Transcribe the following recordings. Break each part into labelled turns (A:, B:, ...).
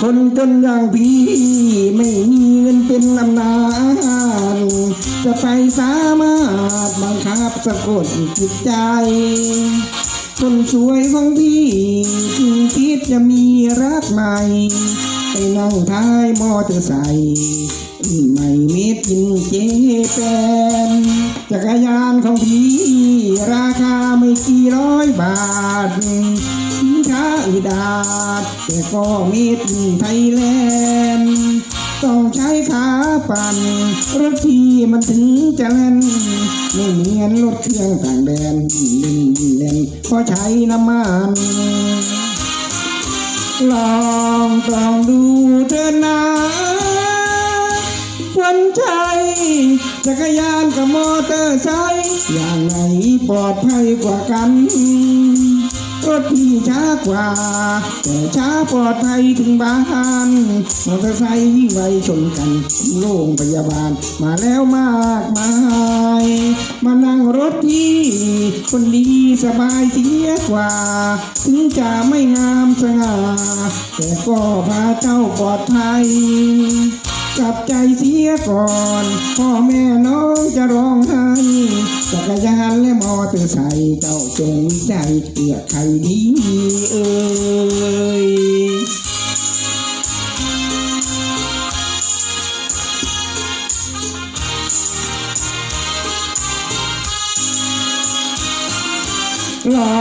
A: คนจนอย่างพี่ไม่มีเงินเป็นลำนานจะไปสามารถบังคับสะกดจิตใจ คนสวยของพี่จึงคิดจะมีรักใหม่ไปนั่งท้ายมอเตอร์ไซค์ไม่เม็ดยินเจแปนจักรยานของพี่ราคาไม่กี่ร้อยบาท อืดาดแต่ก็ม็ดไทยแลนด์ต้องใช้ขาปั่นรถที่มันถึงจะเล่นไม่เหมือนรถเครื่องต่างแดนเล่นเล่นเพราะใช้น้ำมันลองตรองดูเถอนะคนใช้จักรยานกับมอเตอร์ไซค์อย่างไหนปลอดภัยกว่ากัน รถที่ช้ากว่า แต่ช้าปลอดภัยถึงบ้านมอเตอร์ไซค์วิ่งไวชนกันโรงพยาบาลมาแล้วมากมายมานั่งรถที่คนดีสบายเสียกว่า ถึงจะไม่งามสง่าแต่ก็พาเจ้าปลอดภัย กลับใจเสียก่อนพ่อแม่น้องจะร้องไห้จักรยานและมอเตอร์ไซค์เจ้าจงวิจัยเลือกใครดีเอ่ยลอ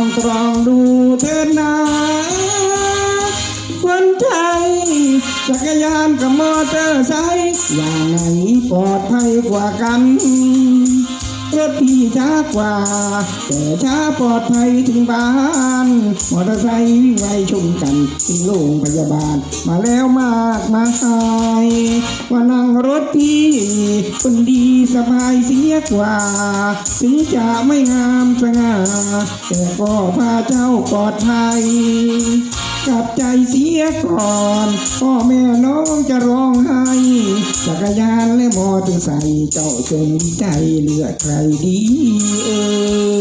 A: งตรองดูเถิดนะ จักรยานกับมอเตอร์ไซค์อย่างไหนปลอดภัยกว่ากันรถพี่ช้ากว่า แต่ช้าปลอดภัยถึงบ้านมอเตอร์ไซค์วิ่งไวชนกันถึงโรงพยาบาล มาแล้วมากมายว่านั่งรถพี่คนดีสบายเสียกว่า ถึงจะไม่งามสง่าแต่ก็พาเจ้าปลอดภัย ใจเสียก่อนพ่อแม่น้องจะร้องไห้จักรยานและมอเตอร์ไซค์เจ้าจงใจเลือกใครดีเออ